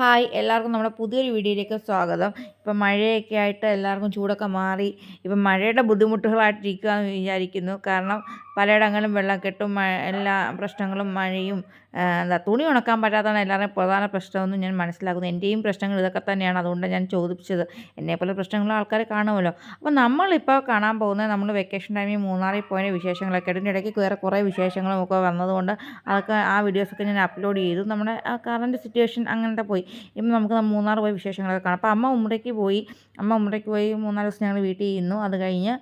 Hi എല്ലാവർക്കും നമ്മുടെ പുതിയൊരു വീഡിയോയിലേക്ക് സ്വാഗതം. ഇപ്പം മഴയൊക്കെ ആയിട്ട് എല്ലാവർക്കും ചൂടൊക്കെ മാറി. ഇപ്പം മഴയുടെ ബുദ്ധിമുട്ടുകളായിട്ടിരിക്കുകയെന്ന് വിചാരിക്കുന്നു. കാരണം പലയിടങ്ങളിലും വെള്ളക്കെട്ടും എല്ലാ പ്രശ്നങ്ങളും മഴയും എന്താ തുണി ഉണക്കാൻ പറ്റാത്തതാണ് എല്ലാവരുടെയും പ്രധാന പ്രശ്നമെന്ന് ഞാൻ മനസ്സിലാക്കുന്നു. എന്റെയും പ്രശ്നങ്ങൾ ഇതൊക്കെ തന്നെയാണ്. അതുകൊണ്ട് ഞാൻ ചോദിച്ചത് എന്നെപ്പോലെ പ്രശ്നങ്ങൾ ആൾക്കാർ കാണുമല്ലോ. അപ്പോൾ നമ്മളിപ്പോൾ കാണാൻ പോകുന്നത് നമ്മൾ വെക്കേഷൻ ടൈമിൽ മൂന്നാറിൽ പോയ വിശേഷങ്ങളൊക്കെ ഇതിന്റെ ഇടയ്ക്ക് വേറെ കുറേ വിശേഷങ്ങളും ഒക്കെ വന്നതുകൊണ്ട് അതൊക്കെ ആ വീഡിയോസൊക്കെ ഞാൻ അപ്ലോഡ് ചെയ്തു. നമ്മുടെ ആ കറണ്ട് സിറ്റുവേഷൻ അങ്ങനത്തെ പോയി. ഇപ്പം നമുക്ക് മൂന്നാർ പോയി വിശേഷങ്ങളൊക്കെ കാണാം. അപ്പോൾ അമ്മ ഉമ്മറയ്ക്ക് പോയി. അമ്മ ഉമ്മറയ്ക്ക് പോയി മൂന്നാൽ ദിവസം ഞങ്ങൾ വീട്ടിൽ ഇരുന്നു. അത് കഴിഞ്ഞ്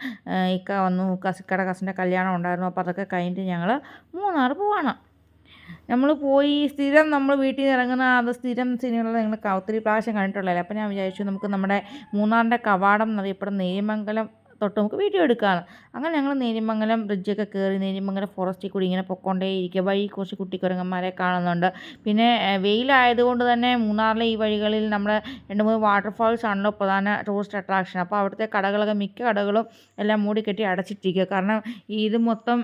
ഇക്ക വന്നു. കസിക്കട കസിന്റെ കല്യാണം ഉണ്ടായിരുന്നു. അപ്പോൾ അതൊക്കെ കഴിഞ്ഞിട്ട് ഞങ്ങൾ മൂന്നാർ പോവാണ്. നമ്മൾ പോയി സ്ഥിരം നമ്മൾ വീട്ടിൽ നിന്ന് ഇറങ്ങുന്ന അത് സ്ഥിരം സിനിമകൾ നിങ്ങൾ ഒത്തിരി പ്രാവശ്യം കണ്ടിട്ടുള്ളതല്ലേ. അപ്പോൾ ഞാൻ വിചാരിച്ചു നമുക്ക് നമ്മുടെ മൂന്നാറിന്റെ കവാടം എന്നറിയപ്പെടുന്ന നെയ്മംഗലം തൊട്ട് നമുക്ക് വീഡിയോ എടുക്കാം. അങ്ങനെ ഞങ്ങൾ നേരിമംഗലം ബ്രിഡ്ജൊക്കെ കയറി നേരിമംഗലം ഫോറസ്റ്റിൽ കൂടി ഇങ്ങനെ പൊക്കോണ്ടേ ഇരിക്കുക വഴി കുറച്ച് കുട്ടിക്കുരങ്ങന്മാരെ കാണുന്നുണ്ട്. പിന്നെ വെയിലായതുകൊണ്ട് തന്നെ മൂന്നാറിലെ ഈ വഴികളിൽ നമ്മുടെ രണ്ട് മൂന്ന് വാട്ടർഫാൾസ് ആണല്ലോ പ്രധാന ടൂറിസ്റ്റ് അട്രാക്ഷൻ അപ്പോൾ അവിടുത്തെ കടകളൊക്കെ മിക്ക കടകളും എല്ലാം മൂടി കെട്ടി അടച്ചിട്ടിരിക്കുക. കാരണം ഇത് മൊത്തം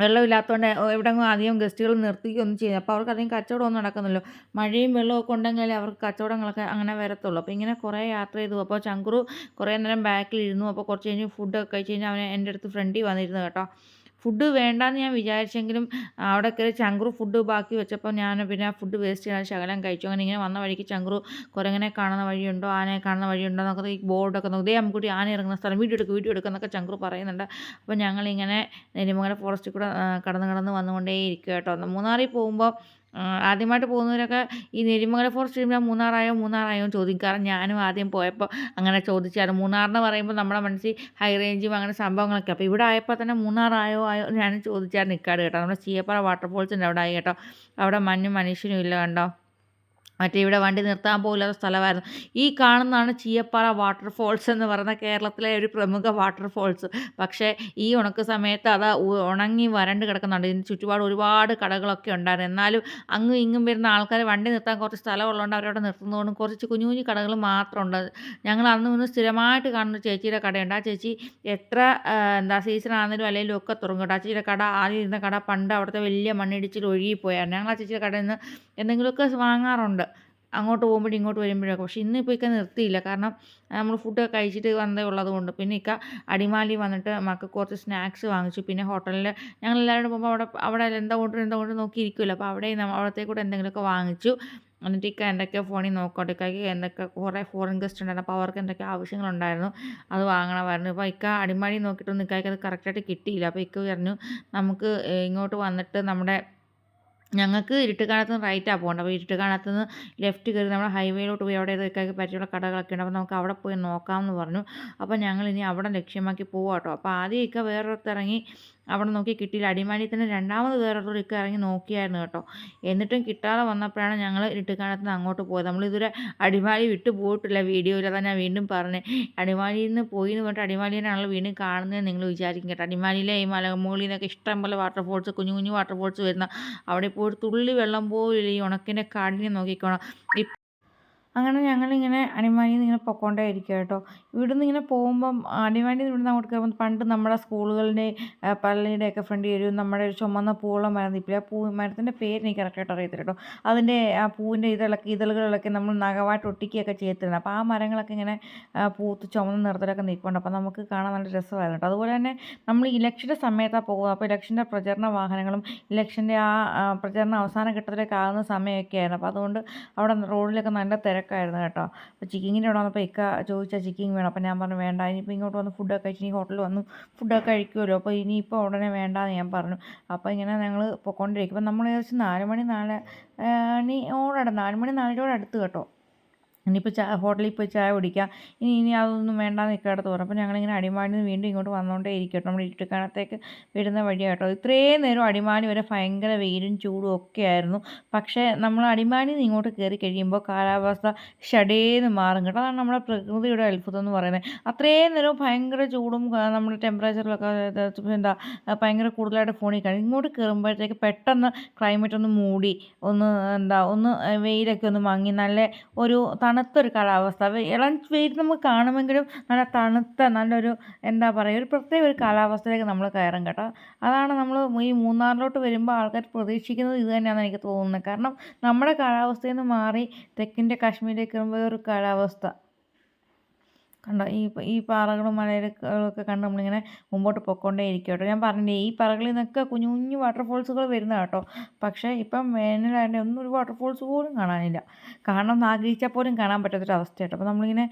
വെള്ളമില്ലാത്തതുകൊണ്ട് എവിടെയെങ്കിലും അധികം ഗസ്റ്റുകൾ നിർത്തിക്കൊന്നും ചെയ്യും അപ്പോൾ അവർക്ക് അധികം കച്ചവടമൊന്നും നടക്കുന്നില്ല മഴയും വെള്ളമൊക്കെ ഉണ്ടെങ്കിൽ അവർക്ക് കച്ചവടങ്ങളൊക്കെ അങ്ങനെ വരത്തുള്ളൂ. അപ്പോൾ ഇങ്ങനെ കുറേ യാത്ര ചെയ്തു. അപ്പോൾ ചങ്കുറു കുറേ നേരം ബാക്കിലിരുന്നു. അപ്പോൾ കുറച്ച് കഴിഞ്ഞ് ഫുഡൊക്കെ കഴിച്ച് കഴിഞ്ഞാൽ അവൻ എന്റെ അടുത്ത് ഫ്രണ്ടിൽ വന്നിരുന്നു കേട്ടോ. ഫുഡ് വേണ്ടാന്ന് ഞാൻ വിചാരിച്ചെങ്കിലും അവിടെ കയറി ചങ്കുറു ഫുഡ് ബാക്കി വെച്ചപ്പോൾ ഞാൻ പിന്നെ ഫുഡ് വേസ്റ്റ് ചെയ്യാൻ ശകലം കഴിച്ചു. അങ്ങനെ ഇങ്ങനെ വന്ന വഴിക്ക് ചങ്കുറു കുരങ്ങനെ കാണുന്ന വഴിയുണ്ടോ ആനയെ കാണുന്ന വഴിയുണ്ടോ എന്നൊക്കെ ഈ ബോർഡൊക്കെ നോക്കി ദേ അമ്മക്കുട്ടി ആന ഇറങ്ങുന്ന സ്ഥലം വീഡിയോ എടുക്കും വീഡിയോ എടുക്കുന്നൊക്കെ എന്നൊക്കെ ചങ്കുറു പറയുന്നുണ്ട്. അപ്പോൾ ഞങ്ങളിങ്ങനെ നെല്ലിമംഗല ഫോറസ്റ്റിൽ കൂടെ കടന്ന് കടന്ന് വന്നുകൊണ്ടേ ഇരിക്കുക കേട്ടോ മൂന്നാറിൽ പോകുമ്പോൾ ആദ്യമായിട്ട് പോകുന്നവരൊക്കെ ഈ നെരിമംഗലം ഫോറസ്റ്റ് കഴിയുമ്പോൾ മൂന്നാറായോ മൂന്നാറായോ എന്ന് ചോദിക്കും. കാരണം ഞാനും ആദ്യം പോയപ്പോൾ അങ്ങനെ ചോദിച്ചായിരുന്നു മൂന്നാറെന്ന് പറയുമ്പോൾ നമ്മുടെ മനസ്സിൽ ഹൈ റേഞ്ചും അങ്ങനെ സംഭവങ്ങളൊക്കെ. അപ്പോൾ ഇവിടെ ആയപ്പോൾ തന്നെ മൂന്നാറായോ ആയോ ഞാൻ ചോദിച്ചായിരുന്നു നിൽക്കാട് കേട്ടോ. നമ്മുടെ ചീയപ്പാറ വാട്ടർഫോൾസിന്റെ അവിടെ ആയി കേട്ടോ. അവിടെ മഞ്ഞും മനുഷ്യനും ഇല്ല കണ്ടോ? മറ്റേ ഇവിടെ വണ്ടി നിർത്താൻ പോകില്ലാത്ത സ്ഥലമായിരുന്നു. ഈ കാണുന്നതാണ് ചീയപ്പാറ വാട്ടർഫോൾസ് എന്ന് പറയുന്ന കേരളത്തിലെ ഒരു പ്രമുഖ വാട്ടർഫോൾസ് പക്ഷേ ഈ ഉണക്ക് സമയത്ത് അത് ഉണങ്ങി വരണ്ട് കിടക്കുന്നുണ്ട്. ഇതിന് ചുറ്റുപാട് ഒരുപാട് കടകളൊക്കെ ഉണ്ടായിരുന്നു. എന്നാലും അങ്ങും ഇങ്ങും വരുന്ന ആൾക്കാർ വണ്ടി നിർത്താൻ കുറച്ച് സ്ഥലമുള്ളതുകൊണ്ട് അവരവിടെ നിർത്തുന്നതുകൊണ്ട് കുറച്ച് കുഞ്ഞു കുഞ്ഞു കടകൾ മാത്രമുണ്ട്. ഞങ്ങൾ അന്ന് ഇന്ന് സ്ഥിരമായിട്ട് കാണുന്ന ചേച്ചിയുടെ കടയുണ്ട്. ആ ചേച്ചി എത്ര എന്താ സീസൺ ആണെങ്കിലും അല്ലെങ്കിൽ ഒക്കെ തുറങ്ങും ആ ചേച്ചിയുടെ കട ആദ്യം ഇരുന്ന കട പണ്ട് അവിടുത്തെ വലിയ മണ്ണിടിച്ചിൽ ഒഴുകിപ്പോയായിരുന്നു. ഞങ്ങൾ ആ ചേച്ചിയുടെ കടയിൽ നിന്ന് എന്തെങ്കിലുമൊക്കെ വാങ്ങാറുണ്ട്. അങ്ങോട്ട് പോകുമ്പോഴും ഇങ്ങോട്ട് വരുമ്പോഴൊക്കെ പക്ഷേ ഇന്നിപ്പോൾ ഇക്ക നിർത്തിയില്ല. കാരണം നമ്മൾ ഫുഡൊക്കെ കഴിച്ചിട്ട് വന്നേ ഉള്ളത് കൊണ്ട് പിന്നെ ഇക്ക അടിമാലി വന്നിട്ട് മക്കൾക്ക് കുറച്ച് സ്നാക്സ് വാങ്ങിച്ചു. പിന്നെ ഹോട്ടലിൽ ഞങ്ങൾ എല്ലാവരും പോകുമ്പോൾ അവിടെ അവിടെ എന്താ കൊണ്ട് എന്താ കൊണ്ട് നോക്കിയിരിക്കുമല്ലോ അപ്പോൾ അവിടെ അവിടത്തേക്ക് കൂടെ എന്തെങ്കിലുമൊക്കെ വാങ്ങിച്ചു. എന്നിട്ട് ഇക്ക എന്തൊക്കെ ഫോണിൽ നോക്കട്ടെ. ഇക്കയ്ക്ക് എന്തൊക്കെ കുറേ ഫോറിൻ ഗസ്റ്റ് ഉണ്ടായിരുന്നു. അപ്പോൾ അവർക്ക് എന്തൊക്കെ ആവശ്യങ്ങളുണ്ടായിരുന്നു. അത് വാങ്ങണമായിരുന്നു അപ്പോൾ ഇക്ക അടിമാലി നോക്കിയിട്ടൊന്നും ഇക്കായ്ക്ക് അത് കറക്റ്റായിട്ട് കിട്ടിയില്ല. അപ്പോൾ ഇക്ക പറഞ്ഞു നമുക്ക് ഇങ്ങോട്ട് വന്നിട്ട് നമ്മുടെ ഞങ്ങൾക്ക് ഇരുട്ടുകാലത്ത് നിന്ന് റൈറ്റാണ് പോകേണ്ടത്. അപ്പോൾ ഇരുട്ടുകാലത്ത് നിന്ന് ലെഫ്റ്റ് കയറി നമ്മൾ ഹൈവേയിലോട്ട് പോയി അവിടെ ഇതൊക്കെ പറ്റിയുള്ള കടകളൊക്കെ ഉണ്ട് അപ്പോൾ നമുക്ക് അവിടെ പോയി നോക്കാമെന്ന് പറഞ്ഞു. അപ്പോൾ ഞങ്ങൾ ഇനി അവിടെ ലക്ഷ്യമാക്കി പോവാട്ടോ. അപ്പോൾ ആദ്യമൊക്കെ വേറൊരിടത്ത് ഇറങ്ങി അവിടെ നോക്കി കിട്ടിയില്ല. അടിമാലി തന്നെ രണ്ടാമത് വേറൊരു ഇക്ക ഇറങ്ങി നോക്കിയായിരുന്നു കേട്ടോ. എന്നിട്ടും കിട്ടാതെ വന്നപ്പോഴാണ് ഞങ്ങൾ ഇട്ടുകാലത്ത് നിന്ന് അങ്ങോട്ട് പോയത്. നമ്മളിതുവരെ അടിമാലി വിട്ടു പോയിട്ടില്ല വീഡിയോയിൽ അതാണ് ഞാൻ വീണ്ടും പറഞ്ഞത് അടിമാലിയിൽ നിന്ന് പോയി എന്ന് പറഞ്ഞിട്ട് അടിമാലിയിലാണല്ലോ വീണ്ടും കാണുന്നത് നിങ്ങൾ വിചാരിക്കും കേട്ടോ. അടിമാലിയിലെ ഈ മലമുകളിൽ നിന്നൊക്കെ ഇഷ്ടം പോലെ വാട്ടർഫോൾസ് കുഞ്ഞു കുഞ്ഞു വാട്ടർഫോൾസ് വരുന്ന അവിടെ പോയി തുള്ളി വെള്ളം പോലും ഈ ഉണക്കിന്റെ കാടിനെ നോക്കിക്കോണം. അങ്ങനെ ഞങ്ങളിങ്ങനെ അടിമാലിയിൽ നിന്ന് ഇങ്ങനെ പൊക്കോണ്ടേ ഇരിക്കുക കേട്ടോ. ഇവിടുന്ന് ഇങ്ങനെ പോകുമ്പം അടിമാലിയിൽ നിന്ന് ഇവിടുന്ന് അങ്ങോട്ട് കയറുമ്പോൾ പണ്ട് നമ്മുടെ സ്കൂളുകളുടെ പള്ളിയുടെയൊക്കെ ഫ്രണ്ട് വരും നമ്മുടെ ഒരു ചുമന്ന പൂവുള്ള മരം നിൽപ്പില്ല ആ പൂ മരത്തിന്റെ പേര് എനിക്ക് കറക്റ്റായിട്ട് അറിയത്തില്ല കേട്ടോ. അതിന്റെ ആ പൂവിന്റെ ഇതളൊക്കെ ഇതളുകളിലൊക്കെ നമ്മൾ നഖമായിട്ട് ഒട്ടിക്കുകയൊക്കെ ചെയ്യത്തില്ല അപ്പോൾ ആ മരങ്ങളൊക്കെ ഇങ്ങനെ പൂത്ത് ചുമന്ന നിറത്തിലൊക്കെ നിൽപ്പുണ്ട്. അപ്പോൾ നമുക്ക് കാണാൻ നല്ല രസമായിരുന്നു കേട്ടോ. അതുപോലെ തന്നെ നമ്മൾ ഇലക്ഷന്റെ സമയത്താണ് പോകുന്നത് അപ്പോൾ ഇലക്ഷന്റെ പ്രചരണ വാഹനങ്ങളും ഇലക്ഷന്റെ ആ പ്രചരണ അവസാന ഘട്ടത്തിലേക്ക് ആകുന്ന സമയമൊക്കെ ആയിരുന്നു. അപ്പോൾ അതുകൊണ്ട് അവിടെ റോഡിലൊക്കെ നല്ല തിരക്ക് തിരക്കായിരുന്നു കേട്ടോ. അപ്പോൾ ചിക്കിങ്ങിന്റെ അവിടെ വന്നപ്പോൾ ഇക്ക ചോദിച്ചാൽ ചിക്കിങ് വേണം? അപ്പോൾ ഞാൻ പറഞ്ഞു വേണ്ട ഇനിയിപ്പോൾ ഇങ്ങോട്ട് വന്ന് ഫുഡൊക്കെ കഴിച്ച് ഇനി ഹോട്ടലിൽ വന്ന് ഫുഡൊക്കെ കഴിക്കുമല്ലോ അപ്പോൾ ഇനിയിപ്പോൾ ഉടനെ വേണ്ടാന്ന് ഞാൻ പറഞ്ഞു. അപ്പോൾ ഇങ്ങനെ ഞങ്ങൾ പൊയ്ക്കൊണ്ടിരിക്കും അപ്പോൾ നമ്മൾ ഏകദേശം നാല് മണി നാല് മണി ഓടട നാല് മണി നാലരയോട് അടുത്ത് കേട്ടോ. ഇനിയിപ്പോൾ ചായ ഹോട്ടലിൽ പോയി ചായ കുടിക്കാം. ഇനി ഇനി അതൊന്നും വേണ്ട നിൽക്കാടത്ത് പറഞ്ഞു. അപ്പോൾ ഞങ്ങളിങ്ങനെ അടിമാലി നിന്ന് വീണ്ടും ഇങ്ങോട്ട് വന്നുകൊണ്ടേ ഇരിക്കട്ടോ നമ്മൾ ഇട്ടുകാണത്തേക്ക് വരുന്ന വഴിയാട്ടോ ഇത്രയും നേരം അടിമാലി വരെ ഭയങ്കര വെയിലും ചൂടും ഒക്കെ ആയിരുന്നു. പക്ഷേ നമ്മൾ അടിമാലി നിന്ന് ഇങ്ങോട്ട് കയറി കഴിയുമ്പോൾ കാലാവസ്ഥ ഷടേന്ന് മാറും കേട്ടോ. അതാണ് നമ്മുടെ പ്രകൃതിയുടെ അത്ഭുതം എന്ന് പറയുന്നത്. അത്രയും നേരം ഭയങ്കര ചൂടും നമ്മുടെ ടെമ്പറേച്ചറിലൊക്കെ എന്താ ഭയങ്കര കൂടുതലായിട്ട് ഫോണിൽ കാണും. ഇങ്ങോട്ട് കയറുമ്പോഴത്തേക്ക് പെട്ടെന്ന് ക്ലൈമറ്റ് ഒന്ന് മൂടി ഒന്ന് എന്താ ഒന്ന് വെയിലൊക്കെ ഒന്ന് മങ്ങി നല്ല ഒരു തണുത്തൊരു കാലാവസ്ഥ. ഇളം വെയിൽ നമുക്ക് കാണുമെങ്കിലും നല്ല തണുത്ത നല്ലൊരു എന്താ പറയുക ഒരു പ്രത്യേക ഒരു കാലാവസ്ഥയിലേക്ക് നമ്മൾ കയറും കേട്ടോ. അതാണ് നമ്മൾ ഈ മൂന്നാറിലോട്ട് വരുമ്പോൾ ആൾക്കാർ പ്രതീക്ഷിക്കുന്നത് ഇത് തന്നെയാണെന്ന് എനിക്ക് തോന്നുന്നത്. കാരണം നമ്മുടെ കാലാവസ്ഥയിൽ നിന്ന് മാറി തെക്കിന്റെ കാശ്മീരിലേക്ക് വരുമ്പോൾ ഒരു കാലാവസ്ഥ. കണ്ടോ? ഈ ഈ പാറകളും മലകളൊക്കെ കണ്ട് നമ്മളിങ്ങനെ മുമ്പോട്ട് പൊക്കോണ്ടേ ഇരിക്കും കേട്ടോ. ഞാൻ പറഞ്ഞില്ലേ ഈ പാറകളിൽ നിന്നൊക്കെ കുഞ്ഞു കുഞ്ഞു വാട്ടർഫോൾസുകൾ വരുന്ന കേട്ടോ. പക്ഷേ ഇപ്പം വേനലായതുകൊണ്ട് ഒന്നും ഒരു വാട്ടർഫോൾസ് പോലും കാണാനില്ല. കാണണം എന്ന് ആഗ്രഹിച്ചാൽ പോലും കാണാൻ പറ്റാത്തൊരു അവസ്ഥ കേട്ടോ. അപ്പോൾ നമ്മളിങ്ങനെ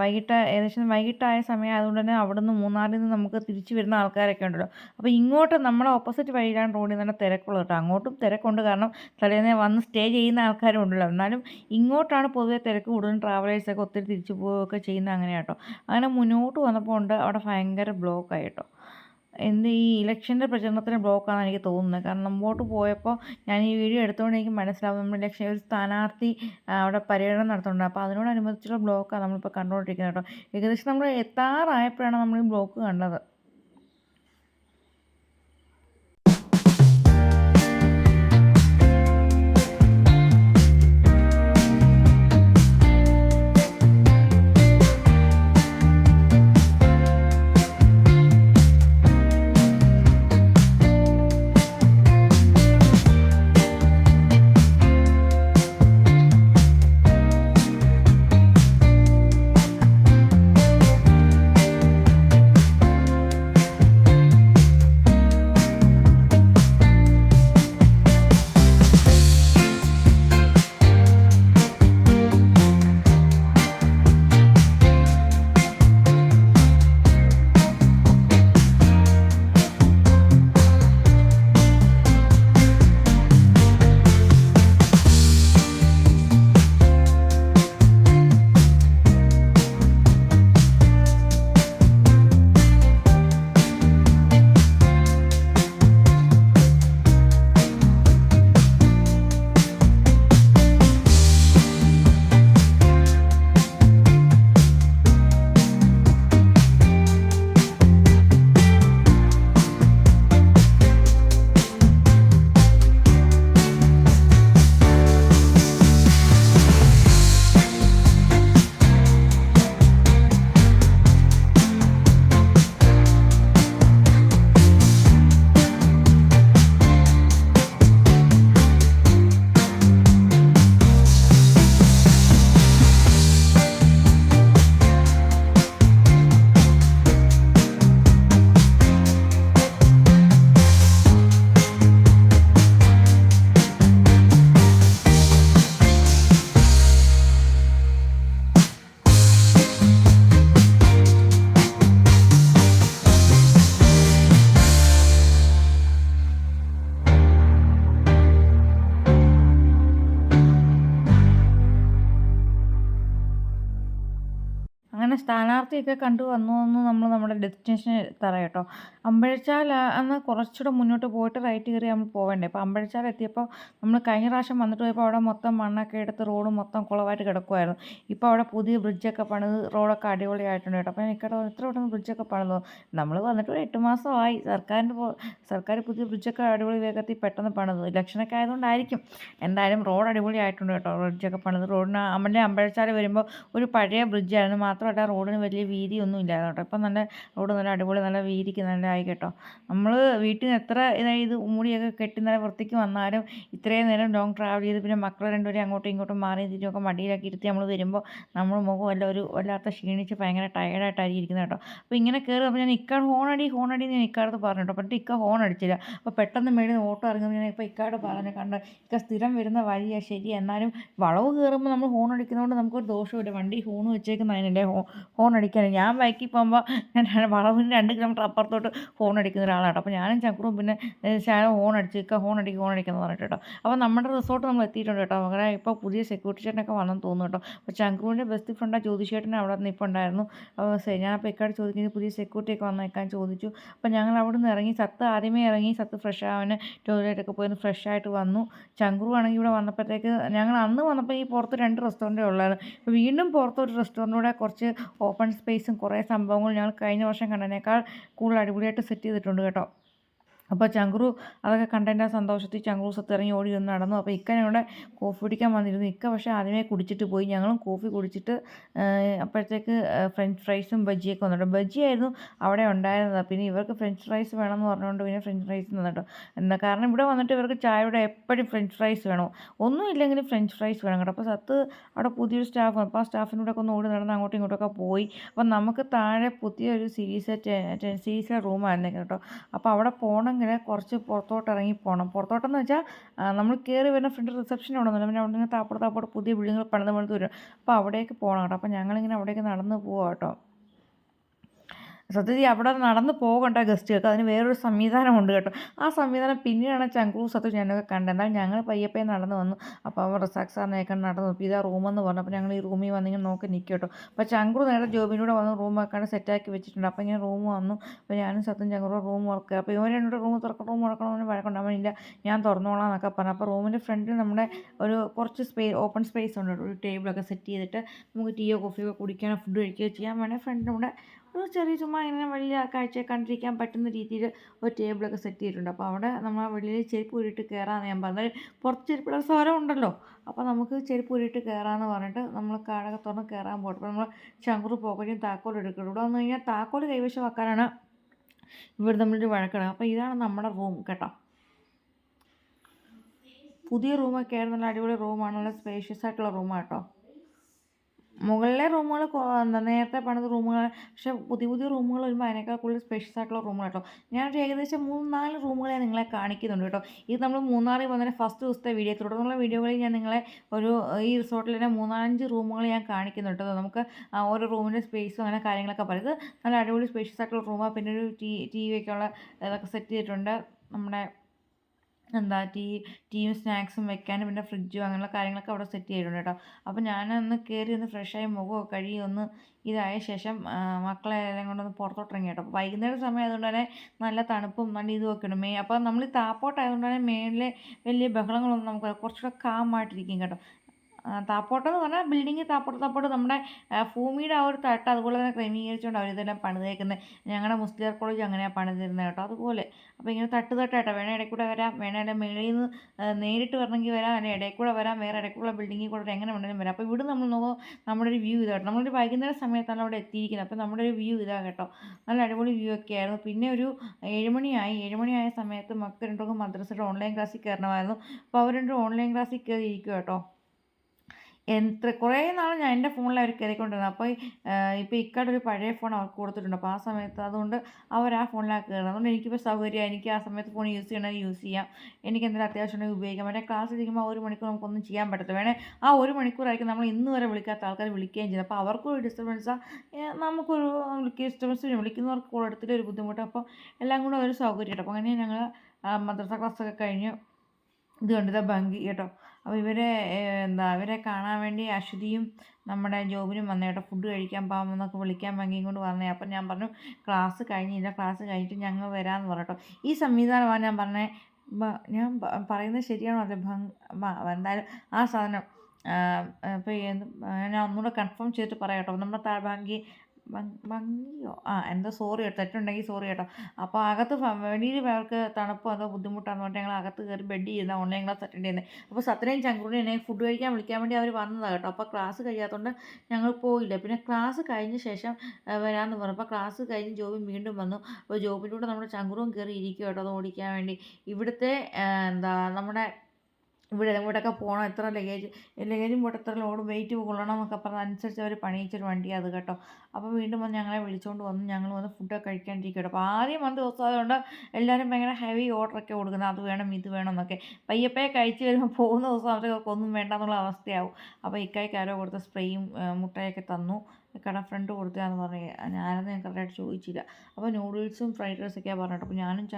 വൈകിട്ട് ഏകദേശം വൈകിട്ടായ സമയം അതുകൊണ്ട് തന്നെ അവിടെ നിന്ന് മൂന്നാറിൽ നിന്ന് നമുക്ക് തിരിച്ചു വരുന്ന ആൾക്കാരൊക്കെ ഉണ്ടല്ലോ. അപ്പോൾ ഇങ്ങോട്ട് നമ്മളെ ഓപ്പോസിറ്റ് വഴിയിലാണ് റോഡിൽ നിന്ന് തിരക്കുള്ളത് കേട്ടോ. അങ്ങോട്ടും തിരക്കുണ്ട്. കാരണം തലേന്ന് വന്ന് സ്റ്റേ ചെയ്യുന്ന ആൾക്കാരും ഉണ്ടല്ലോ. എന്നാലും ഇങ്ങോട്ടാണ് പൊതുവേ തിരക്ക് കൂടുതലും ട്രാവലേഴ്സൊക്കെ ഒത്തിരി തിരിച്ചു പോവുകയൊക്കെ ചെയ്യുന്ന അങ്ങനെയാണ് കേട്ടോ. അങ്ങനെ മുന്നോട്ട് വന്നപ്പോൾ ഉണ്ട് അവിടെ ഭയങ്കര ബ്ലോക്കായി കേട്ടോ. എന്ത് ഈ ഇലക്ഷന്റെ പ്രചരണത്തിന് ബ്ലോക്കാണെന്ന് എനിക്ക് തോന്നുന്നത് കാരണം മുമ്പോട്ട് പോയപ്പോൾ ഞാൻ ഈ വീഡിയോ എടുത്തുകൊണ്ട് എനിക്ക് മനസ്സിലാവും നമ്മൾ ഇലക്ഷൻ ഒരു സ്ഥാനാർത്ഥി അവിടെ പര്യടനം നടത്തുന്നുണ്ട്. അപ്പോൾ അതിനോടനുബന്ധിച്ചുള്ള ബ്ലോക്കാണ് നമ്മളിപ്പോൾ കണ്ടുകൊണ്ടിരിക്കുന്നത് കേട്ടോ. ഏകദേശം നമ്മൾ എത്താറായപ്പോഴാണ് നമ്മൾ ഈ ബ്ലോക്ക് കണ്ടത്. സ്ഥാനാർത്ഥിയൊക്കെ കണ്ടു വന്നു വന്ന് നമ്മൾ നമ്മുടെ ഡെസ്റ്റിനേഷൻ തറയാം കേട്ടോ. അമ്പഴച്ചാൽ അന്ന് കുറച്ചുകൂടെ മുന്നോട്ട് പോയിട്ട് റൈറ്റ് കയറി നമ്മൾ പോവേണ്ടേ. അപ്പോൾ അമ്പഴച്ചാൽ എത്തിയപ്പോൾ നമ്മൾ കഴിഞ്ഞ പ്രാവശ്യം വന്നിട്ട് പോയപ്പോൾ അവിടെ മൊത്തം മണ്ണൊക്കെ എടുത്ത് റോഡ് മൊത്തം കുളമായിട്ട് കിടക്കുമായിരുന്നു ഇപ്പോൾ അവിടെ പുതിയ ബ്രിഡ്ജൊക്കെ പണിത് റോഡൊക്കെ അടിപൊളിയായിട്ടുണ്ട് കേട്ടോ. അപ്പോൾ എനിക്കവിടെ എത്ര പെട്ടെന്ന് ബ്രിഡ്ജൊക്കെ പണിതു? നമ്മൾ വന്നിട്ട് ഒരു എട്ട് മാസമായി. സർക്കാരിന്റെ സർക്കാർ പുതിയ ബ്രിഡ്ജൊക്കെ അടിപൊളി വേഗത്തിൽ പെട്ടെന്ന് പണിത്. ഇലക്ഷനൊക്കെ ആയതുകൊണ്ടായിരിക്കും. എന്തായാലും റോഡ് അടിപൊളിയായിട്ടുണ്ട് കേട്ടോ. ബ്രിഡ്ജൊക്കെ പണിത്. റോഡിന് അമ്മന്റെ അമ്പഴച്ചാൽ വരുമ്പോൾ ഒരു പഴയ ബ്രിഡ്ജായിരുന്നു മാത്രമല്ല റോഡിന് വലിയ വീതിയൊന്നും ഇല്ലായിരുന്നു കേട്ടോ. ഇപ്പം നല്ല റോഡ് നല്ല അടിപൊളി നല്ല വീതിക്ക് നല്ല ആയി കേട്ടോ. നമ്മൾ വീട്ടിൽ നിന്ന് എത്ര ഇതായത് മൂടിയൊക്കെ കെട്ടി നല്ല വൃത്തിക്ക് വന്നാലും ഇത്രയും നേരം ലോങ് ട്രാവൽ ചെയ്ത് പിന്നെ മക്കൾ രണ്ടുപേരും അങ്ങോട്ടും ഇങ്ങോട്ടും മാറി തിരിച്ചൊക്കെ മടിയിലാക്കി ഇരുത്തി നമ്മൾ വരുമ്പോൾ നമ്മൾ മുഖം എല്ലാം ഒരു വല്ലാത്ത ക്ഷീണിച്ച് ഭയങ്കര ടയർഡായിട്ടായിരിക്കും ഇരിക്കുന്നത് കേട്ടോ. അപ്പോൾ ഇങ്ങനെ കയറി അപ്പോൾ ഞാൻ ഇക്കാട് ഹോണടി ഹോണടി എന്ന് ഞാൻ ഇക്കാടത്ത് പറഞ്ഞു കേട്ടോ. ഇക്ക ഹോൺ അടിച്ചില്ല. അപ്പോൾ പെട്ടെന്ന് മേടിൽ ഓട്ടോ ഇറങ്ങുമ്പോൾ ഞാൻ ഇപ്പോൾ ഇക്കാട് പറഞ്ഞു കണ്ട് ഇക്ക സ്ഥിരം വരുന്ന വഴിയാ ശരി എന്നാലും വളവ് കയറുമ്പോൾ നമ്മൾ ഹോൺ അടിക്കുന്നതുകൊണ്ട് നമുക്കൊരു ദോഷമില്ല വണ്ടി ഹോൺ വെച്ചേക്കുന്നതിനല്ലേ ഹോ ഹോൺ അടിക്കാൻ ഞാൻ ബൈക്കിൽ പോകുമ്പോൾ വളവിന് രണ്ട് കിലോമീറ്റർ അപ്പുറത്തോട്ട് ഫോൺ അടിക്കുന്ന ഒരാളാണ് അപ്പോൾ ഞാനും ചക്രവും പിന്നെ ശാലം ഹോൺ അടിച്ച് ഇക്ക ഹോൺ അടിക്കുക ഹോൺ അടിക്കുന്നത് പറഞ്ഞിട്ട് കേട്ടോ. അപ്പോൾ നമ്മുടെ റിസോർട്ട് നമ്മൾ എത്തിയിട്ടുണ്ട് കേട്ടോ. അങ്ങനെ ഇപ്പോൾ പുതിയ സെക്യൂരിറ്റി ചേട്ടനൊക്കെ വന്നെന്ന് തോന്നുന്നു കേട്ടോ. അപ്പോൾ ചങ്കുവിന്റെ ബെസ്റ്റ് ഫ്രണ്ട് ജ്യോതിഷേട്ടൻ അവിടെ നിന്ന് ഇപ്പോൾ ഉണ്ടായിരുന്നു. അപ്പോൾ ശരി ഞാനപ്പോൾ ഇക്കാട് ചോദിക്കുന്നത് പുതിയ സെക്യൂരിറ്റി ഒക്കെ വന്നേക്കാൻ ചോദിച്ചു. അപ്പോൾ ഞങ്ങൾ അവിടെ നിന്ന് ഇറങ്ങി സത്ത് ആദ്യമേ ഇറങ്ങി സത്ത് ഫ്രഷ് ആവാൻ ടോയ്ലറ്റൊക്കെ പോയി ഫ്രഷ് ആയിട്ട് വന്നു. ചങ്കുറു ആണെങ്കിൽ ഇവിടെ വന്നപ്പോഴത്തേക്ക് ഞങ്ങൾ അന്ന് വന്നപ്പോൾ ഈ പുറത്ത് രണ്ട് റെസ്റ്റോറന്റേ ഉള്ളായിരുന്നു. വീണ്ടും പുറത്തൊരു റെസ്റ്റോറന്റൂടെ കുറച്ച് ഓപ്പൺ സ്പേസും കുറേ സംഭവങ്ങളും ഞങ്ങൾ കഴിഞ്ഞ വർഷം കണ്ടതിനേക്കാൾ കൂടുതൽ അടിപൊളിയായിട്ട് സെറ്റ് ചെയ്തിട്ടുണ്ട് കേട്ടോ. അപ്പോൾ ചങ്കുറു അതൊക്കെ കണ്ടതിന്റെ സന്തോഷത്തിൽ ചങ്കുറു സത്ത് ഇറങ്ങി ഓടി ഒന്ന് നടന്നു. അപ്പോൾ ഇക്കനെ ഇവിടെ കോഫി കുടിക്കാൻ വന്നിരുന്നു. ഇക്ക പക്ഷേ ആദ്യമേ കുടിച്ചിട്ട് പോയി. ഞങ്ങളും കോഫി കുടിച്ചിട്ട് അപ്പോഴത്തേക്ക് ഫ്രഞ്ച് ഫ്രൈസും ബജിയൊക്കെ വന്നിട്ടു. ബജിയായിരുന്നു അവിടെ ഉണ്ടായിരുന്നത്. പിന്നെ ഇവർക്ക് ഫ്രഞ്ച് ഫ്രൈസ് വേണമെന്ന് പറഞ്ഞുകൊണ്ട് പിന്നെ ഫ്രഞ്ച് ഫ്രൈസ് തന്നിട്ടോ. എന്താ കാരണം ഇവിടെ വന്നിട്ട് ഇവർക്ക് ചായയുടെ എപ്പോഴും ഫ്രഞ്ച് ഫ്രൈസ് വേണം. ഒന്നും ഇല്ലെങ്കിലും ഫ്രഞ്ച് ഫ്രൈസ് വേണം കേട്ടോ. അപ്പോൾ സത്ത് അവിടെ പുതിയൊരു സ്റ്റാഫ് അപ്പോൾ ആ സ്റ്റാഫിനൂടെ ഒക്കെ ഒന്ന് ഓടി നടന്ന് അങ്ങോട്ടും ഇങ്ങോട്ടൊക്കെ പോയി. അപ്പോൾ നമുക്ക് താഴെ പുതിയൊരു സീരീസ് സീരീസിലെ റൂമായിരുന്നു കേട്ടോ. അപ്പോൾ അവിടെ പോകണമെങ്കിൽ കുറച്ച് പുറത്തോട്ട് ഇറങ്ങി പോകണം പുറത്തോട്ടെന്ന് വെച്ചാൽ നമ്മൾ കയറി വരുന്ന ഫ്രണ്ട് റിസപ്ഷൻ ഉണ്ടോ നിന്നില്ല പിന്നെ അവിടെ നിന്ന് താപ്പോട്ട് പുതിയ ബിൽഡിങ്ങുകൾ പണിത് പണിത് വരും. അപ്പോൾ അവിടേക്ക് പോകണം കേട്ടോ. അപ്പോൾ ഞങ്ങളിങ്ങനെ അവിടേക്ക് നടന്ന് പോവാം കേട്ടോ. സത്യത്തിൽ അവിടെ നടന്ന് പോകണ്ട ഗസ്റ്റുകൾക്ക് അതിന് വേറൊരു സംവിധാനമുണ്ട് കേട്ടോ. ആ സംവിധാനം പിന്നീടാണ് ചങ്കു സത്തു ഞാനൊക്കെ കണ്ടത്. എന്നാൽ ഞങ്ങൾ പയ്യപ്പേ നടന്ന് വന്നു. അപ്പോൾ അവർ റിസാഖ് സാറിനെയൊക്കെ നടന്നു നോക്കി. ഇതാ റൂമെന്ന് പറഞ്ഞു. അപ്പോൾ ഞങ്ങൾ ഈ റൂമിൽ വന്നിങ്ങനെ നോക്കി നിൽക്കും കേട്ടോ. അപ്പോൾ ചങ്ക്രു നേരെ ജോബിനൂടെ വന്ന് റൂമൊക്കെ സെറ്റാക്കി വെച്ചിട്ടുണ്ട്. അപ്പോൾ ഇങ്ങനെ റൂം വന്നു. അപ്പോൾ ഞാനും സത്യം ചങ്ക്രു റൂം തുറക്കുക. അപ്പോൾ ഇവരെ എന്നോട് റൂം തുറക്കണം റൂം തുറക്കണമെന്ന് ഇല്ല ഞാൻ തുറന്നോളാം എന്നൊക്കെ പറഞ്ഞു. അപ്പോൾ റൂമിന്റെ ഫ്രണ്ടിൽ നമ്മുടെ ഒരു കുറച്ച് സ്പേസ് ഓപ്പൺ സ്പേസ് ഉണ്ട് ഒരു ടേബിളൊക്കെ സെറ്റ് ചെയ്തിട്ട് നമുക്ക് ടീയോ കോഫിയോ കുടിക്കാനോ ഫുഡ് കഴിക്കുകയോ ചെയ്യാൻ വേണേൽ ഫ്രണ്ടിലൂടെ ഒരു ചെറിയ ചുമ്മാ ഇങ്ങനെ വലിയ കാഴ്ച കണ്ടിരിക്കാൻ പറ്റുന്ന രീതിയിൽ ഒരു ടേബിളൊക്കെ സെറ്റ് ചെയ്തിട്ടുണ്ട്. അപ്പോൾ അവിടെ നമ്മൾ വെളിയിൽ ചെരുപ്പ് ഊരിയിട്ട് കയറാമെന്ന് ഞാൻ പറഞ്ഞത്. പുറത്ത് ചെരുപ്പിടാൻ സ്ഥലം ഉണ്ടല്ലോ. അപ്പോൾ നമുക്ക് ചെരുപ്പ് ഊരിയിട്ട് കയറാമെന്ന് പറഞ്ഞിട്ട് നമ്മൾ കാടൊക്കെ തുറന്ന് കയറാൻ പോകട്ടെ നമ്മൾ ചങ്കുറ് പോകലും താക്കോൽ എടുക്കണം ഇവിടെ വന്നു കഴിഞ്ഞാൽ താക്കോൽ കൈവശം വെക്കാനാണ് ഇവിടെ നമ്മളൊരു വഴക്കണം അപ്പോൾ ഇതാണ് നമ്മുടെ റൂം കേട്ടോ. പുതിയ റൂമൊക്കെ ആയിരുന്നു. നല്ല അടിപൊളി റൂമാണ് നല്ല സ്പേഷ്യസ് ആയിട്ടുള്ള റൂമാണ് കേട്ടോ. മുകളിലെ റൂമുകൾ എന്താ നേരത്തെ പണിത റൂമുകൾ പക്ഷേ പുതിയ പുതിയ റൂമുകൾ വരുമ്പോൾ അതിനേക്കാൾ കൂടുതൽ സ്പെഷ്യസ് ആയിട്ടുള്ള റൂമുകൾ കേട്ടോ ഞാനൊരു ഏകദേശം മൂന്ന് നാല് റൂമുകളെ നിങ്ങളെ കാണിക്കുന്നുണ്ട് കേട്ടോ ഇത് നമ്മൾ മൂന്നാറിൽ വന്നതിന് ഫസ്റ്റ് ദിവസത്തെ വീഡിയോ തുടർന്നുള്ള വീഡിയോകളിൽ ഞാൻ നിങ്ങളെ ഒരു ഈ റിസോർട്ടിൽ തന്നെ മൂന്നാലഞ്ച് റൂമുകൾ ഞാൻ കാണിക്കുന്നുണ്ട് കേട്ടോ നമുക്ക് ഓരോ റൂമിന്റെ സ്പേസും അങ്ങനെ കാര്യങ്ങളൊക്കെ പറയും. ഇത് നല്ല അടിപൊളി സ്പേഷ്യസ് ആയിട്ടുള്ള റൂമാണ് പിന്നെ ഒരു ടി ടി വി ഒക്കെ ഉള്ള ഇതൊക്കെ സെറ്റ് ചെയ്തിട്ടുണ്ട്. നമ്മുടെ എന്താ ടീ ടീയും സ്നാക്സും വെക്കാനും പിന്നെ ഫ്രിഡ്ജും അങ്ങനെയുള്ള കാര്യങ്ങളൊക്കെ അവിടെ സെറ്റ് ചെയ്തിട്ടുണ്ട് കേട്ടോ. അപ്പോൾ ഞാനൊന്ന് കയറി ഒന്ന് ഫ്രഷായി മുഖമൊക്കെ കഴുകി ഒന്ന് ഇതായ ശേഷം മക്കളെ എല്ലാം കൊണ്ടൊന്ന് പുറത്തോട്ട് ഇറങ്ങി കേട്ടോ. അപ്പോൾ വൈകുന്നേരം സമയം ആയതുകൊണ്ട് തന്നെ നല്ല തണുപ്പും നല്ല ഇതുമൊക്കെ ഉണ്ട്. മേ അപ്പോൾ നമ്മൾ താപ്പോട്ടായതുകൊണ്ട് തന്നെ മേളിലെ വലിയ ബഹളങ്ങളൊന്നും നമുക്ക് കുറച്ചുകൂടെ കാമായിട്ടിരിക്കും കേട്ടോ. താപ്പോട്ടം എന്ന് പറഞ്ഞാൽ ബിൽഡിങ് താപ്പോട്ട് താപ്പോട്ട് നമ്മുടെ ഭൂമിയുടെ ആ ഒരു തട്ട് അതുപോലെ തന്നെ ക്രമീകരിച്ചുകൊണ്ട് അവർ ഇതെല്ലാം പണിതേക്കുന്നത് ഞങ്ങളുടെ മുസ്ലിം കോളേജ് അങ്ങനെയാണ് പണിതിരുന്നത് കേട്ടോ അതുപോലെ. അപ്പോൾ ഇങ്ങനെ തട്ട് തട്ടായിട്ടോ വേണേൽ ഇടയിൽ കൂടെ വരാം വേണേൽ മേളിൽ നിന്ന് നേരിട്ട് വരണമെങ്കിൽ വരാം അല്ലെങ്കിൽ ഇടയിൽ കൂടെ വരാം വേറെ ഇടയ്ക്കുള്ള ബിൽഡിങ്ങിൽ കൂടെ എങ്ങനെ വേണമെങ്കിലും വരാം. അപ്പോൾ ഇവിടെ നമ്മൾ നോക്കുമ്പോൾ നമ്മുടെ ഒരു വ്യൂ ഇതാട്ടോ നമ്മളൊരു വൈകുന്നേര സമയത്താണ് അവിടെ എത്തിയിരിക്കുന്നത് അപ്പോൾ നമ്മുടെ ഒരു വ്യൂ ഇതാ കേട്ടോ. നല്ല അടിപൊളി വ്യൂ ഒക്കെ ആയിരുന്നു. പിന്നെ ഒരു ഏഴുമണിയായി. ഏഴുമണിയായ സമയത്ത് മക്കൾ രണ്ടുപേർക്കും മദ്രസയുടെ ഓൺലൈൻ ക്ലാസ്സിൽ കയറണമായിരുന്നു അപ്പോൾ അവർ രണ്ടും ഓൺലൈൻ ക്ലാസ്സിൽ കയറി കേട്ടോ. എത്ര കുറേ നാൾ ഞാൻ എന്റെ ഫോണിൽ അവർ കയറിക്കൊണ്ടിരുന്നത്. അപ്പോൾ ഇപ്പോൾ ഇക്കാട് ഒരു പഴയ ഫോൺ അവർക്ക് കൊടുത്തിട്ടുണ്ട്. അപ്പോൾ ആ സമയത്ത് അതുകൊണ്ട് അവർ ആ ഫോണിലാണ് കയറുന്നത്. അതുകൊണ്ട് എനിക്കിപ്പോൾ സൗകര്യം എനിക്ക് ആ സമയത്ത് ഫോൺ യൂസ് ചെയ്യണമെങ്കിൽ യൂസ് ചെയ്യാം. എനിക്ക് എന്തെങ്കിലും അത്യാവശ്യം ഉണ്ടെങ്കിൽ ഉപയോഗിക്കാം. മറ്റേ ക്ലാസ് ഇരിക്കുമ്പോൾ ഒരു മണിക്കൂർ നമുക്കൊന്നും ചെയ്യാൻ പറ്റത്തില്ല. വേണേൽ ആ ഒരു മണിക്കൂറായിരിക്കും നമ്മൾ ഇന്ന് വരെ വിളിക്കാത്ത ആൾക്കാർ വിളിക്കുകയും ചെയ്യുന്നത് അപ്പോൾ അവർക്കും അവർക്കൊരു ഡിസ്റ്റർബൻസാണ് നമുക്കൊരു ഡിസ്റ്റർബൻസ് വിളിക്കുന്നവർക്ക് കോൾ എടുത്തിട്ട് ഒരു ബുദ്ധിമുട്ട്. അപ്പോൾ എല്ലാം കൂടെ ഒരു സൗകര്യം അപ്പോൾ അങ്ങനെ ഞങ്ങൾ മദ്രസ ക്ലാസ്സൊക്കെ കഴിഞ്ഞ്. ഇത് കണ്ടിതാ ഭംഗി കേട്ടോ. അപ്പോൾ ഇവരെ എന്താ ഇവരെ കാണാൻ വേണ്ടി അശ്വതിയും നമ്മുടെ ജോബിനും വന്നേ. കേട്ടോ ഫുഡ് കഴിക്കാൻ എന്നൊക്കെ വിളിക്കാൻ ഭംഗിയും കൊണ്ട് വന്നേ. അപ്പം ഞാൻ പറഞ്ഞു ക്ലാസ് കഴിഞ്ഞില്ല ക്ലാസ് കഴിഞ്ഞിട്ട് ഞങ്ങൾ വരാമെന്ന് പറഞ്ഞോ ഈ സംവിധാനമാണ് ഞാൻ പറഞ്ഞേ ഞാൻ പറയുന്നത് ശരിയാണോ അല്ലെ ഭംഗ് എന്തായാലും ആ സാധനം ഇപ്പോൾ ഞാൻ ഒന്നുകൂടെ കൺഫേം ചെയ്തിട്ട് പറയാം കേട്ടോ നമ്മുടെ താഴ്ഭാഗ്യ ഭംഗിയോ ആ എന്തോ സോറി കേട്ടോ തെറ്റുണ്ടെങ്കിൽ സോറി കേട്ടോ. അപ്പോൾ അകത്ത് വെളിയിൽ അവർക്ക് തണുപ്പോ എന്തോ ബുദ്ധിമുട്ടാന്ന് പറഞ്ഞിട്ട് ഞങ്ങൾ അകത്ത് കയറി ബെഡ് ചെയ്യുന്ന ഓൺലൈൻ ക്ലാസ് അറ്റൻഡ് ചെയ്യുന്നത് അപ്പോൾ സത്രയും ചങ്കുറിനെ എന്നെ ഫുഡ് കഴിക്കാൻ വിളിക്കാൻ വേണ്ടി അവർ വന്നതാണ് കേട്ടോ. അപ്പോൾ ക്ലാസ് കഴിയാത്തതുകൊണ്ട് ഞങ്ങൾ പോയില്ല. പിന്നെ ക്ലാസ് കഴിഞ്ഞ ശേഷം വരാമെന്ന് പറഞ്ഞു. അപ്പോൾ ക്ലാസ് കഴിഞ്ഞ് ജോബിൻ വീണ്ടും വന്നു. അപ്പോൾ ജോബിന്റെ കൂടെ നമ്മുടെ ചങ്കുറും കയറി ഇരിക്കും കേട്ടോ അത് ഓടിക്കാൻ വേണ്ടി. ഇവിടുത്തെ എന്താ നമ്മുടെ ഇവിടെ ഇവിടെയൊക്കെ പോകണം എത്ര ലഗേജ് ലഗേജും പോട്ട് എത്ര ലോഡ് വെയിറ്റ് കൊള്ളണം എന്നൊക്കെ പറഞ്ഞ് അനുസരിച്ച് അവർ പണിയിച്ചൊരു വണ്ടിയാണ് അത് കേട്ടോ. അപ്പോൾ വീണ്ടും വന്ന് ഞങ്ങളെ വിളിച്ചുകൊണ്ട് വന്ന് ഞങ്ങൾ വന്ന് ഫുഡൊക്കെ കഴിക്കാണ്ടിരിക്കും അപ്പോൾ ആദ്യം വന്ന് ദിവസം അതുകൊണ്ട് എല്ലാവരും ഭയങ്കര ഹെവി ഓർഡറൊക്കെ കൊടുക്കുന്നത്. അത് വേണം ഇത് വേണം എന്നൊക്കെ. പയ്യപ്പയെ കഴിച്ച് വരുമ്പോൾ പോകുന്ന ദിവസം അവർക്കൊക്കെ ഒന്നും വേണ്ട എന്നുള്ള അവസ്ഥയാവും. അപ്പോൾ ഇക്കായ്ക്ക് ആരോ കൊടുത്ത സ്പ്രേയും മുട്ടയൊക്കെ തന്നു. കട ഫ്രണ്ട് കൊടുത്തതാണെന്ന് പറഞ്ഞു. ഞാനത് ഞാൻ കറക്റ്റായിട്ട് ചോദിച്ചില്ല. അപ്പോൾ നൂഡിൽസും ഫ്രൈഡ് റൈസൊക്കെയാണ് പറഞ്ഞിട്ട് അപ്പോൾ ഞാനും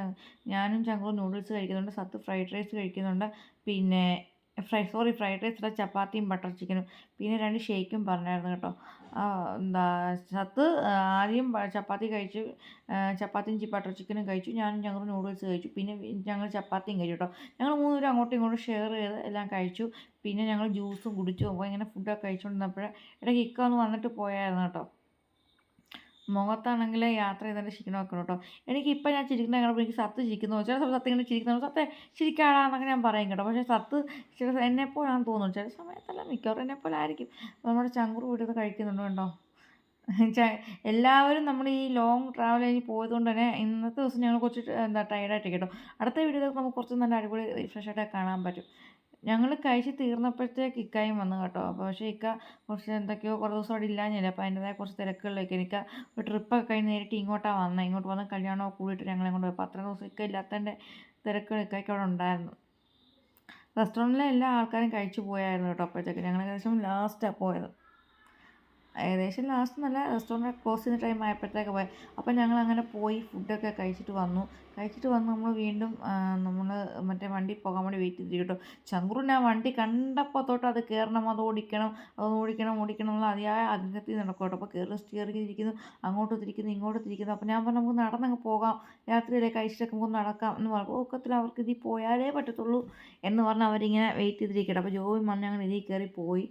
ഞാനും ചങ്കും നൂഡിൽസ് കഴിക്കുന്നുണ്ട്. സത്ത് ഫ്രൈഡ് റൈസ് കഴിക്കുന്നുണ്ട്. പിന്നെ ഫ്രൈ സോറി ഫ്രൈഡ് റൈസ് ചപ്പാത്തിയും ബട്ടർ ചിക്കനും. പിന്നെ രണ്ട് ഷേക്കും പറഞ്ഞായിരുന്നു കേട്ടോ. എന്താ സത്ത് ആദ്യം ചപ്പാത്തി കഴിച്ചു ചപ്പാത്തിയും ബട്ടർ ചിക്കനും കഴിച്ചു. ഞാനും ഞങ്ങൾ നൂഡിൽസ് കഴിച്ചു. പിന്നെ ഞങ്ങൾ ചപ്പാത്തിയും കഴിച്ചു കേട്ടോ. ഞങ്ങൾ മൂന്നുപേരും അങ്ങോട്ടും ഇങ്ങോട്ടും ഷെയർ ചെയ്ത് എല്ലാം കഴിച്ചു. പിന്നെ ഞങ്ങൾ ജ്യൂസും കുടിച്ചു. അപ്പോൾ ഇങ്ങനെ ഫുഡൊക്കെ കഴിച്ചുകൊണ്ടിരുന്നപ്പോൾ ഇടയ്ക്ക് ഇക്ക വന്നിട്ട് പോയായിരുന്നു കേട്ടോ. മുഖത്താണെങ്കിൽ യാത്ര ചെയ്തതിന്റെ ക്ഷീണം വെക്കണം കേട്ടോ. എനിക്ക് ഇപ്പം ഞാൻ ചിരിക്കുന്ന കാണുമ്പോൾ എനിക്ക് സത്ത് ചിരിക്കുന്നു. ചില സമയത്ത് സത്ത് ഇങ്ങനെ ചിരിക്കുന്നു സത്തെ ചിരിക്കാടാന്നൊക്കെ ഞാൻ പറയും കേട്ടോ. പക്ഷേ സത്ത് ചില എന്നെപ്പോലാണെന്ന് തോന്നുന്നു. ചില സമയത്തല്ല മിക്കവാറും എന്നെപ്പോലെ ആയിരിക്കും നമ്മുടെ ചങ്കുറ് വീട്ടിൽ കഴിക്കുന്നുണ്ട് കേട്ടോ എല്ലാവരും നമ്മൾ ഈ ലോങ് ട്രാവൽ കഴിഞ്ഞ് പോയതുകൊണ്ട് തന്നെ ഇന്നത്തെ ദിവസം ഞങ്ങൾ കുറച്ച് എന്താ ടയർഡായിട്ട് കേട്ടോ. അടുത്ത വീഡിയോയിൽ നമുക്ക് കുറച്ച് നല്ല അടിപൊളി റിഫ്രഷ് ആയിട്ട് കാണാൻ പറ്റും. ഞങ്ങൾ കഴിച്ച് തീർന്നപ്പോഴത്തേക്ക് ഇക്കായും വന്നു കേട്ടോ. അപ്പോൾ പക്ഷേ ഇക്ക കുറച്ച് എന്തൊക്കെയോ കുറേ ദിവസം അവിടെ ഇല്ലാഞ്ഞില്ല. അപ്പോൾ അതിന്റെതായ കുറച്ച് തിരക്കുകളിലേക്ക് എനിക്ക് ഒരു ട്രിപ്പൊക്കെ കഴിഞ്ഞ് നേരിട്ട് ഇങ്ങോട്ടാണ് വന്നത് ഇങ്ങോട്ട് വന്ന് കല്യാണമൊക്കെ കൂടിയിട്ട് ഞങ്ങളെ ഇങ്ങോട്ട് അപ്പോൾ അത്രയും ദിവസം ഇക്ക ഇല്ലാത്തതിന്റെ തിരക്കുകൾ ഇക്കയ്ക്ക് അവിടെ ഉണ്ടായിരുന്നു. റെസ്റ്റോറന്റിലെ എല്ലാ ആൾക്കാരും കഴിച്ചു പോയായിരുന്നു കേട്ടോ അപ്പോഴത്തേക്ക്. ഞങ്ങൾ ഏകദേശം ലാസ്റ്റാണ് പോയത്. ഏകദേശം ലാസ്റ്റ് നല്ല റെസ്റ്റോറന്റ് ക്ലോസ് ചെയ്യുന്ന ടൈം ആയപ്പോഴത്തേക്ക് പോയി. അപ്പോൾ ഞങ്ങൾ അങ്ങനെ പോയി ഫുഡൊക്കെ കഴിച്ചിട്ട് വന്നു. കഴിച്ചിട്ട് വന്ന് നമ്മൾ വീണ്ടും നമ്മൾ മറ്റേ വണ്ടി പോകാൻ വേണ്ടി വെയിറ്റ് ചെയ്തിരിക്കും കേട്ടോ. ചങ്കുറിന് ആ വണ്ടി കണ്ടപ്പോൾ തൊട്ട് അത് കയറണം അത് ഓടിക്കണം അത് ഓടിക്കണം ഓടിക്കണം എന്നുള്ള അതിയായ ആഗ്രഹത്തിൽ നടക്കോട്ടോ അപ്പോൾ കയറി സ്റ്റിയറിങ് ഇരിക്കുന്നു അങ്ങോട്ട് തിരിക്കുന്നു ഇങ്ങോട്ട് തിരിക്കുന്നു. അപ്പോൾ ഞാൻ പറഞ്ഞു നമുക്ക് നടന്നങ്ങ് പോകാം. രാത്രിയിലെ കഴിച്ചിട്ടൊക്കെ നമുക്ക് നടക്കാം എന്ന് പറഞ്ഞു. ഒക്കത്തിൽ അവർക്ക് ഇതിൽ പോയാലേ പറ്റത്തുള്ളൂ എന്ന് പറഞ്ഞ് അവരിങ്ങനെ വെയിറ്റ് ചെയ്തിരിക്കട്ടെ അപ്പോൾ ജോബി വന്ന് ഞങ്ങൾ ഇതിൽ കയറി പോയി.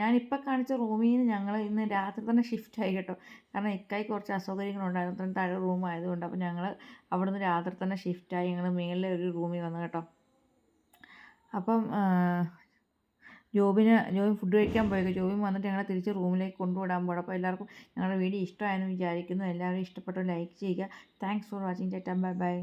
ഞാനിപ്പോൾ കാണിച്ച റൂമിൽ നിന്ന് ഞങ്ങൾ ഇന്ന് രാത്രി തന്നെ ഷിഫ്റ്റ് ആയി കേട്ടോ. കാരണം ഇക്കായി കുറച്ച് അസൗകര്യങ്ങളുണ്ടായിരുന്നു. അത്രയും താഴെ റൂം ആയതുകൊണ്ട് അപ്പോൾ ഞങ്ങൾ അവിടെ നിന്ന് രാത്രി തന്നെ ഷിഫ്റ്റ് ആയി ഞങ്ങൾ മേളിലെ ഒരു റൂമിൽ വന്നു കേട്ടോ. അപ്പം ജോബിന് ജോബിൻ ഫുഡ് കഴിക്കാൻ പോയത് ജോബിൻ വന്നിട്ട് ഞങ്ങളെ തിരിച്ച് റൂമിലേക്ക് കൊണ്ടുവിടാൻ പോകും അപ്പോൾ എല്ലാവർക്കും ഞങ്ങളുടെ വീഡിയോ ഇഷ്ടമായെന്ന് വിചാരിക്കുന്നു. എല്ലാവരും ഇഷ്ടപ്പെട്ടു ലൈക്ക് ചെയ്യുക. താങ്ക്സ് ഫോർ വാച്ചിങ് ചേട്ടാ ബൈ ബൈ